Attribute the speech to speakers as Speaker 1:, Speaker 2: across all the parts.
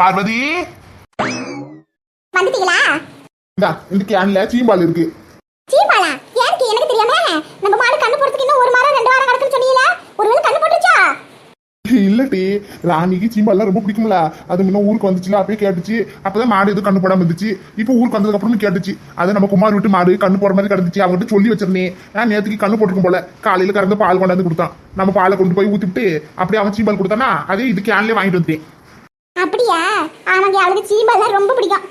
Speaker 1: பார்வதி.
Speaker 2: வந்துட்டீங்களா?
Speaker 1: இந்தா இந்த கேன்ல சீம்பால் இருக்கு.
Speaker 2: சீப்பாளா ஏருக்கு எனக்கு தெரியாம? நம்ம மாடு கண்ணு போறதுக்கு இன்னும் ஒரு வாரம் ரெண்டு வாரம் நடக்குன்னு சொன்னீங்களா? ஒருவேளை கண்ணு போட்டுச்சா
Speaker 1: இல்லட்டி ராணிக்கு சீம்பால்லாம் ரொம்ப பிடிக்கும்ல. அது முன்ன ஊருக்கு வந்துச்சுல அப்பயே கேட்டுச்சு. அப்பதான் மாடு எதுவும் கண்ணு போடாம இருந்துச்சு. இப்போ ஊருக்கு வந்ததுக்கு அப்புறம் கேட்டுச்சு. அதை நம்ம குமார் விட்டு மாடு கண்ணு போற மாதிரி கிடந்துச்சு. அவங்ககிட்ட சொல்லி வச்சிருந்தேன். நான் நேத்துக்கு கண்ணு போட்டுருக்கும் போல. காலையில கறந்து பால் கொண்டாந்து கொடுத்தான். நம்ம பாலை கொண்டு போய் ஊத்திட்டு அப்படியே அவன் சீம்பால் கொடுத்தானா? அதே இது கேன்லயே வாங்கிட்டு வந்துட்டேன்.
Speaker 2: அப்படியா? ஆமாங்க அவளுக்கு சீம்பாலாம் ரொம்ப பிடிக்கும்.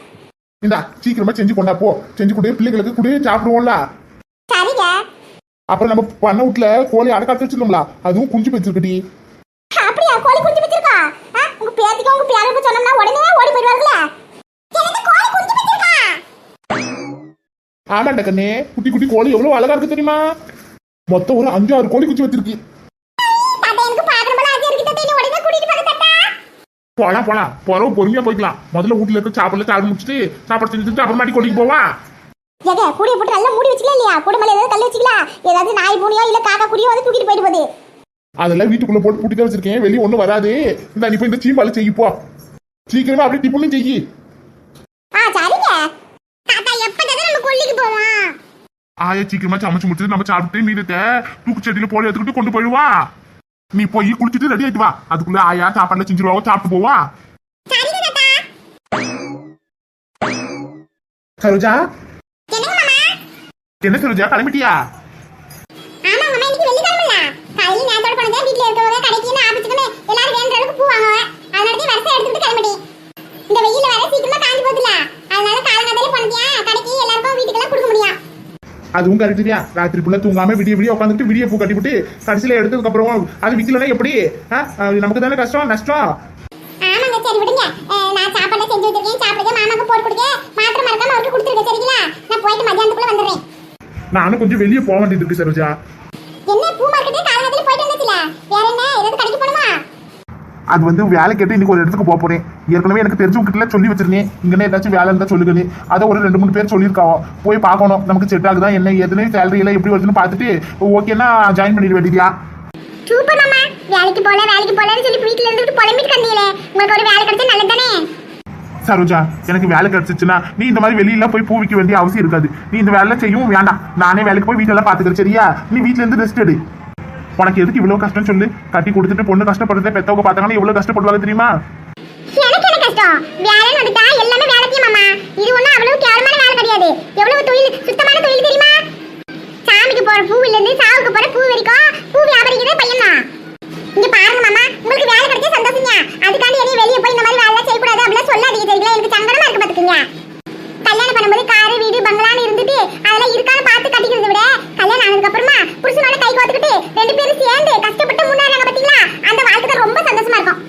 Speaker 1: இந்தா சீக்கிரமா செஞ்சு கொண்டா போ. செஞ்சு கொடு பிள்ளைங்களுக்கு கூட சாப்பிடுவோம்ல.
Speaker 2: சரிங்க.
Speaker 1: அப்புறம் நம்ம பண்ண வீட்டுல கோழி அடக்காத்து வச்சிருந்தோம்ல அதுவும் குஞ்சு வச்சிருக்கட்டி
Speaker 2: அப்படியா? கோழி குஞ்சு ஆ, உங்க பேத்திக்கு உங்க பேருக்கு சொன்னோம்னா உடனே ஓடி வச்சிருக்கா
Speaker 1: ஆமாண்டா கண்ணே குட்டி குட்டி கோழி எவ்வளவு அழகா இருக்கு தெரியுமா? மொத்தம் ஒரு அஞ்சு ஆறு கோழி குஞ்சு வச்சிருக்கு
Speaker 2: தாத்தா எனக்கு பாக்குற போல ஆசையா இருக்கு தாத்தா என்ன உடனே கூட்டிட்டு போங்க தாத்தா
Speaker 1: போலாம் போலாம். போறோம் பொறுமையா போய்க்கலாம். முதல்ல வீட்டுல இருக்க சாப்பாடுல சாப்பிட முடிச்சுட்டு சாப்பாடு செஞ்சுட்டு அப்புறமாட்டி கோழிக்கு போவா?
Speaker 2: ஏங்க கூடைய போட்டு நல்லா மூடி வச்சுக்கலாம் இல்லையா? கூட மேல ஏதாவது கல் வச்சுக்கலாம் ஏதாவது நாய் பூனியோ இல்ல காக்கா குடியோ வந்து தூக்கிட்டு போயிட்டு போகுது.
Speaker 1: அதெல்லாம் வீட்டுக்குள்ள போட்டு பூட்டி தான் வச்சிருக்கேன். வெளியே ஒண்ணும் வராது. இந்த நீ போய் இந்த சீம்பால செய்யி போ. சீக்கிரமா அப்படியே டிப்புன்னு செய்யி.
Speaker 2: ஆ சரிங்க. தாத்தா எப்ப தாத்தா நம்ம கொல்லிக்கு போவோம்?
Speaker 1: ஆயா சீக்கிரமா சமைச்சு முடிச்சுட்டு நம்ம சாப்பிட்டு மீதத்தை தூக்கு செடியில போல எடுத்துக்கிட்டு கொண்டு போயிடுவா. நீ போய் குளிச்சுட்டு ரெடி ஆயிட்டு வா. அதுக்குள்ள ஆயா சாப்பாடுல செஞ்சிருவாங்க சாப்பிட்டு போவா. சரோஜா? என்ன சரோஜா கிளம்பிட்டியா?
Speaker 2: இந்த வெயில வர சீக்கிரமா காஞ்சி போதுல அதனால காலங்காத்தாலே போனதியா? கடைக்கு எல்லாருக்கும் வீட்டுக்கெல்லாம் கொடுக்க முடியும்
Speaker 1: அதுவும் கரெக்டியா ராத்திரி புள்ள தூங்காம விடிய விடிய உட்காந்துட்டு விடிய பூ கட்டிவிட்டு கடைசியில எடுத்ததுக்கு அப்புறம் அது விக்கலன்னா எப்படி? நமக்கு தானே கஷ்டம் நஷ்டம்?
Speaker 2: ஆமாங்க சரி விடுங்க. நான் சாப்பாடு செஞ்சு வச்சிருக்கேன். சாப்பிடுங்க. மாமாக்கு போட்டு கொடுங்க. மாத்திரை மறக்காம அவருக்கு கொடுத்துருங்க சரிங்களா? நான் போயிட்டு மத்தியானத்துக்குள்ள வந்துடுறேன்.
Speaker 1: நானும் கொஞ்சம் வெளியே போக வேண்டியது இருக்கு சரோஜா.
Speaker 2: என்ன பூ மார்க்கெட்டே காலங்காத்தாலே போயிட்டு வந்துச்சுல வேற என்ன? ஏதாவது கடைக்கு போகணுமா?
Speaker 1: அது வந்து வேலை கேட்டு இன்னைக்கு ஒரு இடத்துக்கு போக போறேன். ஏற்கனவே எனக்கு தெரிஞ்சவங்க கிட்ட சொல்லி வச்சிருந்தேன். இங்கன்னு ஏதாச்சும் வேலை இருந்தா சொல்லுங்க அதை ஒரு ரெண்டு மூணு பேர் சொல்லியிருக்காவோ. போய் பார்க்கணும். நமக்கு செட் ஆகுதா என்ன எதுனே சேலரி எல்லாம் எப்படி வருதுன்னு பார்த்துட்டு ஓகேன்னா ஜாயின் பண்ணிட வேண்டியதியா?
Speaker 2: சூப்பர் மாமா. வேலைக்கு போல வேலைக்கு போலன்னு சொல்லி வீட்ல இருந்துட்டு புலம்பிட்டு கந்தீங்களே உங்களுக்கு ஒரு வேலை கிடைச்சா நல்லது தானே
Speaker 1: சரோஜா எனக்கு வேலை கிடைச்சிச்சுன்னா நீ இந்த மாதிரி வெளியில போய் பூ விற்க வேண்டிய அவசியம் இருக்காது. நீ இந்த வேலை செய்யவும் வேண்டாம். நானே வேலைக்கு போய் வீட்டெல்லாம் பாத்துக்கிறேன் சரியா? நீ வீட்ல இருந்து ரெஸ்ட் எடு. உனக்கு எதுக்கு இவ்வளவு கஷ்டம் சொல்லு? கட்டி கொடுத்துட்டு பொண்ணு கஷ்டப்படுறத பெத்தவங்க பார்த்தாங்கன்னா எவ்வளவு கஷ்டப்படுவாங்க தெரியுமா?
Speaker 2: கஷ்டம் வேலைன்னு வந்துட்டா எல்லாமே வேலைக்கு மாமா. இது ஒண்ணும் அவ்வளவு கேவலமான வேலை கிடையாது. எவ்வளவு தொழில் சுத்தமான தொழில் தெரியுமா? சாமிக்கு போற பூவில இருந்து சாவுக்கு போற பூ வரைக்கும் பூ வியாபாரிக்கிறதே பையன் தான் இங்க பாருங்க மாமா. உங்களுக்கு வேலை கிடைச்சா சந்தோஷங்க. அதுக்காண்டி என்னைய வெளியே போய் இந்த மாதிரி வேலை செய்யக்கூடாது அப்படிலாம் சொல்லாதீங்க சரிங்களா? எனக்கு சங்கடமா இருக்கு பாத்துக்கோங்க. கல்யாணம் பண்ணும்போது காரு வீடு பங்களான்னு இருந்துட்டு அதெல்லாம் இருக்கான்னு பார்த்து கட்டிக்கிறத விட கல்யாணம் ஆனதுக்கு அப்புறமா புருஷனோட கை கோத்துக்கிட்டு ரெண்டு பேரும் சேர்ந்து கஷ்டப்பட்டு முன்னேறாங்க பாத்தீங்களா அந்த வாழ்க்கை தான் ரொம்ப சந்தோஷமா இருக்கும்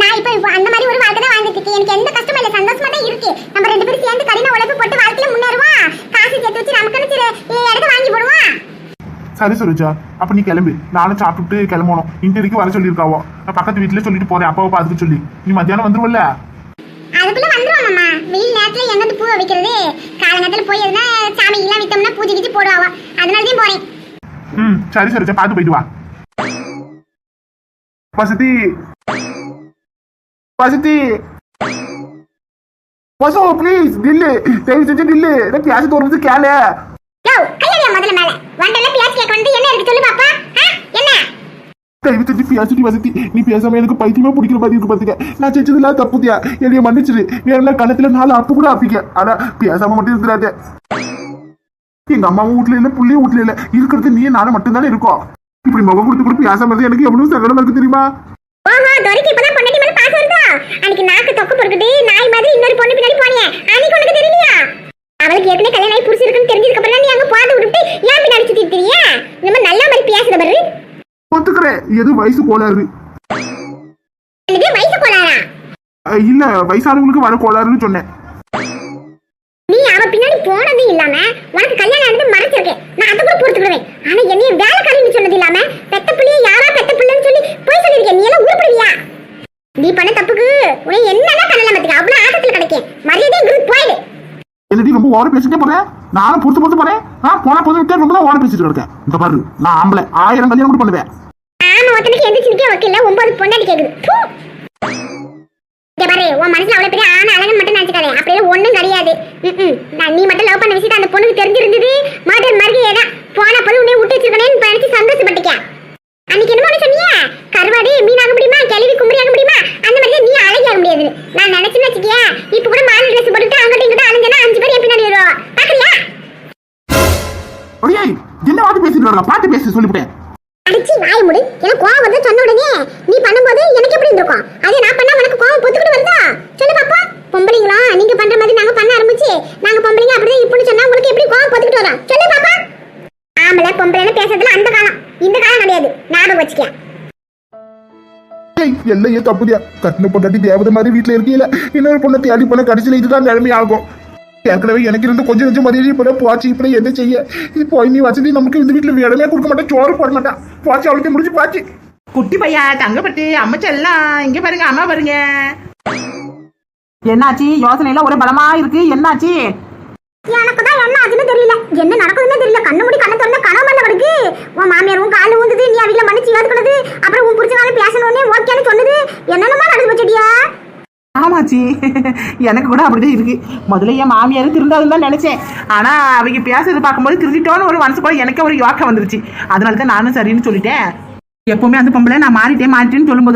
Speaker 2: நான் இப்ப அந்த மாதிரி ஒரு வாழ்க்கை தான் வாழ்ந்துட்டு இருக்கேன் எனக்கு எந்த கஷ்டமும் இல்ல. சந்தோஷமா தான் இருக்கு. நம்ம ரெண்டு பேரும் சேர்ந்து கடின உழைப்பு போட்டு வாழ்க்கையில முன்னேறுவோம். காசு சேர்த்து வச்சு நமக்குன்னு சில இடத்த வாங்கி போடுவோம்.
Speaker 1: சரி சரோஜா. அப்ப நீ கிளம்பு. நானும் சாப்பிட்டுட்டு கிளம்பணும். இன்டர்வியூக்கு வர சொல்லியிருக்காவோ? நான் பக்கத்து வீட்டுல சொல்லிட்டு போறேன். அப்பாவை பார்த்துக்க சொல்லி. நீ மத்தியானம் வந்துருவல்ல?
Speaker 2: அதுக்குள்ள வந்துருவோம் மாமா. வெயில் நேரத்துல எங்கிட்டு பூ வைக்கிறது? காலங்கத்துல போய் எதுனா சாமி எல்லாம் வித்தோம்னா பூஜை கிச்சு போடுவாவோ. அதனால தான் போறேன்.
Speaker 1: ம் சரி சரோஜா. பார்த்து போயிட்டு வா. வசதி. வசதி வசோ ப்ளீஸ் நில்லு. தயவு செஞ்சு நில்லு. நான் பேச தோறது கேள.
Speaker 2: யோ கையடியா முதல்ல மேல. வண்டல பியாச்சு கேட்க வந்து என்ன இருக்கு சொல்லு பாப்பா? என்ன?
Speaker 1: தயவு செஞ்சு பேசிட்டு வசதி நீ பேசாம எனக்கு பைத்தியமா பிடிக்கிற மாதிரி இருக்கு பாத்துக்க. நான் செஞ்சதுலாம் தப்புதியா. என்னைய மன்னிச்சிரு. வேற கணத்துல நாலு அப்பு கூட அப்பிக்க ஆனா பேசாம மட்டும் இருந்துடாத. எங்க அம்மா வீட்ல இல்ல புள்ளிய வீட்ல இல்ல. இருக்கிறது நீ நானும் மட்டும்தானே இருக்கோம். இப்படி முகம் கொடுத்து கூட பேசாம எனக்கு எவ்வளவு சங்கடமா இருக்கு தெரியுமா?
Speaker 2: அன்னைக்கு நாக்கு தொக்கு பொறுக்கிட்டு நாய் மாதிரி இன்னொரு பொண்ணு பின்னாடி போனியே. அன்னைக்கு உனக்கு தெரியலையா? அவளுக்கு ஏற்கனவே கல்யாணம் ஆகி புருஷன் இருக்குன்னு தெரிஞ்சதுக்கு அப்புறம் நீ அங்க போது விட்டுட்டு ஏன் பின்னாடி சுத்திட்டு தெரியா இந்த மாதிரி நல்ல மாதிரி பேசுற பாரு.
Speaker 1: ஒத்துக்கிறேன். எது வயசு கோளாறு?
Speaker 2: வயசு
Speaker 1: அஹ் இல்ல வயசானவங்களுக்கு வர கோளாறுன்னு சொன்னேன்
Speaker 2: நீ அவ பின்னாடி போனது இல்லாம உனக்கு கல்யாணம் ஆனது மறைச்சிருக்கேன் நான் அதை கூட பொறுத்துக்கிடுவேன் ஆனா என்னைய வேலைக்காரின்னு சொன்னது இல்லாம பெத்த பிள்ளைய யாரா பெத்த பிள்ளைன்னு சொல்லி போய் சொல்லிருக்கேன் நீ எல்லாம் உருப்படுவியா நீ பண்ண தப்புக்கு உனக்கு என்னெல்லாம் பண்ணலாம் பாத்துக்க அவ்வளவு ஆட்டத்துல கிடைக்கும் மரியாதை இங்கிருந்து போயிடு
Speaker 1: என்னடி ரொம்ப ஓர பேசிட்டே போறேன் நானும் பொறுத்து பொறுத்து போறேன். ஆ போனா பொது விட்டே ரொம்ப ஓட பேசிட்டு இருக்கேன் இந்த பாரு நான் ஆம்பளை. ஆயிரம் கல்யாணம் கூட பண்ணுவேன்.
Speaker 2: ஆமா ஒருத்தனுக்கு எந்திரிச்சு நிக்க வைக்கல ஒன்பது பொண்டாட்டி கேக்குது. தூ. இங்க பாரு உன் மனசுல அவ்வளவு பெரிய ஆன அழகன் மட்டும் நினைச்சுக்காதே. அப்படியே ஒண்ணும் கிடையாது. நான் நீ மட்டும் லவ் பண்ண விஷயத்த அந்த பொண்ணுக்கு தெரிஞ்சிருந்தது? மாட்டர் மாதிரி ஏதா? போன பொண்ணு உன்னை விட்டு வச்சிருக்கேன்னு நினைச்சு வாய கோவம் வந்து சொன்ன உடனே நீ பண்ணும்போது எனக்கு எப்படி இருந்திருக்கும்? அதே நான் பண்ணா உனக்கு கோவம் பொத்துக்கிட்டு வருதா? சொல்லு பாப்பா. பொம்பளைங்களா? நீங்க பண்ற மாதிரி நாங்க பண்ண ஆரம்பிச்சு நாங்க பொம்பளைங்க அப்படியே இப்படி சொன்னா உங்களுக்கு எப்படி கோவம் பொத்துக்கிட்டு வரும்? சொல்லு பாப்பா. ஆம்பளை பொம்பளைன்னு பேசுறதுல அந்த காலம். இந்த காலம் கிடையாது. ஞாபகம் வச்சுக்க.
Speaker 1: ஏய், எல்லையே தப்புதியா. கட்டின பொண்டாட்டி தேவதை மாதிரி வீட்டுல இருக்கீங்களா இன்னொரு பொண்ணை தேடி போன கடைசியில இதுதான் நிலைமை ஆகும். ஏற்கனவே எனக்கு இருந்து கொஞ்சம் கொஞ்சம் மரியாதை போல போச்சு. இப்ப நான் என்ன செய்ய? இது போய் நீ வசதி நமக்கு இந்த வீட்டுல இடமே கொடுக்க மாட்டேன். சோறு போட மாட்டான். போச்சு அவளுக்கு முடிச்சு போச்சு.
Speaker 3: குட்டி பையா தங்கப்பட்டு அம்மச்செல்லாம் இங்க பாருங்க அம்மா பாருங்க. என்னாச்சு? யோசனை எல்லாம் ஒரு பலமா இருக்கு. என்னாச்சு?
Speaker 2: எனக்கு தான் என்ன ஆச்சுன்னு தெரியல. என்ன நடக்குதுன்னு தெரியல. கண்ணு மூடி கண்ணை திறந்தா கனவு மல்ல வருது உன் மாமியார் உன் கால ஊந்துது நீ வீட்டுல மன்னிச்சு ஏத்துக்கினது அப்புறம் உன் புரிச்ச பேசணும்னே ஓகேன்னு சொன்னது. என்னென்னமா நடந்து வச்சடியா
Speaker 3: ஆச்சு. எனக்கு கூட அப்படிதான் இருக்கு. முதல்ல என் மாமியார் திருந்தாதுன்னு தான் நினைச்சேன். ஆனா அவங்க பேசுறது பார்க்கும்போது திருந்திட்டோன்னு ஒரு மனசு கூட எனக்கு ஒரு யோக்கம் வந்துருச்சு. அதனால தான் நானும் சரின்னு சொல்லிட்டேன். எப்பவுமே அந்த பொம்பளை நான் மாறிட்டேன் மாறிட்டேன்னு சொல்லும்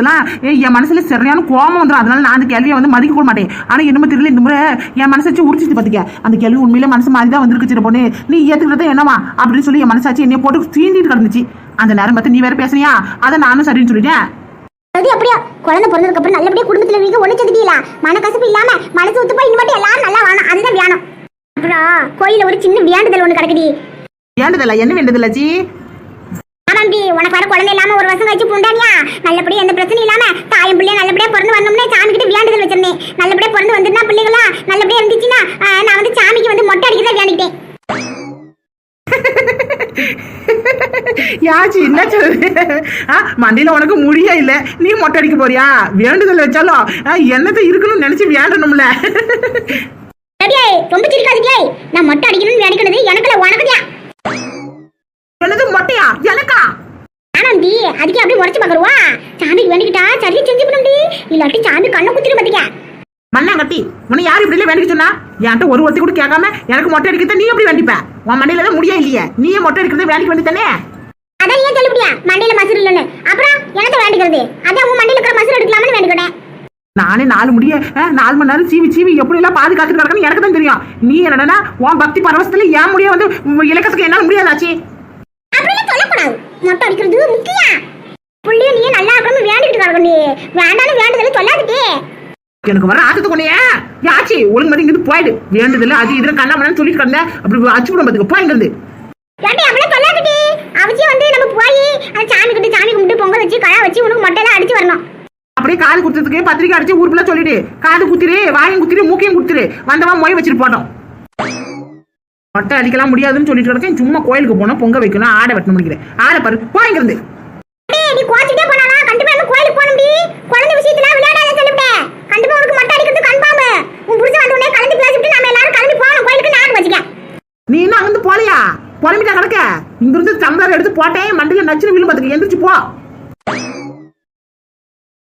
Speaker 3: ஏ என் மனசுல சரியான கோபம் வந்துடும் அதனால நான் அந்த கேள்வியை வந்து மதிக்க கூட மாட்டேன். ஆனா என்னமோ தெரியல இந்த முறை என் மனசை வச்சு உரிச்சிட்டு பார்த்துக்க அந்த கேள்வி உண்மையிலே மனசு மாறி தான் வந்துருக்கு சின்ன பொண்ணு. நீ ஏத்துக்கிறது என்னவா? அப்படின்னு சொல்லி என் மனசாச்சு என்னைய போட்டு சீண்டிட்டு கிடந்துச்சு. அந்த நேரம் பார்த்து நீ வேற பேசுனியா? அதை நானும் சரின்னு சொல்லிட்டேன்.
Speaker 2: அது அப்படியா? குழந்தை பிறந்ததுக்கு அப்புறம் நல்லபடியா குடும்பத்துல ஒண்ணு செதுக்கிடலாம் மனக்கசப்பு இல்லாம மனசு ஒத்து போய் இனிமேட்டு எல்லாரும் நல்லா வாழணும். அதுதான் வேணும் அப்புறம் கோயில ஒரு சின்ன வேண்டுதல் ஒண்ணு கிடக்குடி.
Speaker 3: ஏண்டதில்ல என்ன வேண்டதில்ல ஜி?
Speaker 2: ஆமாண்டி உனக்கு வர குழந்தை இல்லாம ஒரு வருஷம் கழிச்சு புண்டானியா? நல்லபடியா எந்த பிரச்சனையும் இல்லாம தாயும் பிள்ளைய நல்லபடியா பிறந்து வரணும்னு சாமி கிட்ட வேண்டுதல் வச்சிருந்தேன். நல்லபடியா பிறந்து வந்துருந்தா பிள்ளைகளா? நல்லபடியா இருந்துச்சுன்னா நான் வந்து சாமிக்கு வந்து மொட்டை அடிக்கிறதா
Speaker 3: யாச்சி என்ன சொல்றது ஆ, மண்டையில உனக்கு முடியே இல்ல. நீ மொட்டை அடிக்க போறியா? வேண்டுதல் வச்சாலும் என்னத்தை இருக்கணும்னு நினைச்சு வேண்டணும்ல.
Speaker 2: ரொம்ப சிரிக்காதீங்க நான் மொட்டை அடிக்கணும்னு வேண்டிக்கிறது எனக்குல உனக்குதியா
Speaker 3: என்னது மொட்டையா? எனக்கா?
Speaker 2: ஆனாண்டி அதுக்கே அப்படியே உடச்சு பாக்குறவா சாமிக்கு வேண்டிக்கிட்டா சரியா செஞ்சு பண்ணும்டி இல்லாட்டி சாமி கண்ணை குத்திட்டு பாத்துக்க.
Speaker 3: மண்ணாங்கட்டி உன்னை யார் இப்படி வேண்டிக்க சொன்னா? என்கிட்ட ஒரு ஒருத்தி கூட கேட்காம எனக்கு மொட்டை அடிக்கிறத நீ எப்படி வேண்டிப்ப? உன் மண்டையில தான் முடியா இல்லையே. நீயே மொட்டை அடிக்கிறத வேண்டிக்க வேண்டித்தானே
Speaker 2: அதான் ஏன் சொல்லுபடியா மண்டையில மசூர் இல்லைன்னு. அப்புறம் என்னத்த வேண்டிக்கிறது? அதான் உன் மண்டையில இருக்கிற மசூர் எடுக்கலாம்னு வேண்டிக்கிட்டேன்.
Speaker 3: நானே நாலு முடிய நாலு மணி நேரம் சீவி சீவி எப்படி எல்லாம் பாதுகாத்துட்டு கிடக்குன்னு எனக்கு தான் தெரியும். நீ என்னடா உன் பக்தி பரவசத்துல ஏன் முடிய வந்து இலக்கத்துக்கு என்னால முடியாதாச்சு?
Speaker 2: அப்படிலாம் சொல்லக்கூடாது. மொட்டை அடிக்கிறது முக்கியம். புள்ளிய நீ நல்லா இருக்கணும் வேண்டிக்கிட்டு கிடக்கும் நீ. வேண்டாம்னு வேண்டுதல் சொல்லாதுட்டே
Speaker 3: எனக்கு வர ஆத்தத்து கொண்டையா யாச்சி ஒழுங்கு மாதிரி இங்கிருந்து போயிடு. வேண்டுதல் அது இதுல கண்ணாமண்ணு சொல்லிட்டு கிடந்தேன் அப்படி அச்சு விட பாத்துக்க போய் இங்கிருந்து.
Speaker 2: அப்படியே சொல்லாதுட்டே அவசியம் வந்து நம்ம போய் அந்த சாமி கிட்ட சாமி கும்பிட்டு பொங்கல் வச்சு கழா வச்சு உனக்கு மொட்டையெல்லாம் அடிச்சு வரணும்.
Speaker 3: அப்படியே காது குத்துறதுக்கு பத்திரிக்கை அடிச்சு ஊருக்குள்ள சொல்லிடு. காது குத்திரு வாயும் குத்திரு மூக்கையும் குத்துரு. வந்தவன் மொய் வச்சுட்டு போட்டோம் மொட்டை அடிக்கலாம் முடியாதுன்னு சொல்லிட்டு இருக்கேன் சும்மா கோயிலுக்கு போனோம் பொங்க வைக்கணும் ஆடை வெட்டணும் முடிக்கிறேன் ஆடை பாரு போய் இங்கிருந்து
Speaker 2: டேய், நீ கோச்சிட்டே போனானா கண்டிப்பா நம்ம கோயிலுக்கு போகணும்டி குழந்தை விஷயத்துல விளையாடாத சொல்லிவிட்டேன் கண்டிப்பா உனக்கு மொட்டை அடிக்கிறது கன்ஃபார்ம் உன் புருஷன் வந்த உடனே கலந்து பேசிட்டு நம்ம எல்லாரும் கிளம்பி போகணும் கோயிலுக்கு நான் வச்சுக்க
Speaker 3: நீ என்ன அங்கிருந்து போலையா புலம்பிட்டா கிடக்க இங்கிருந்து டம்ளர் எடுத்து போட்டேன் மண்டையை நச்சுன்னு விழு பார்த்துக்க எந்திரிச்சு போ.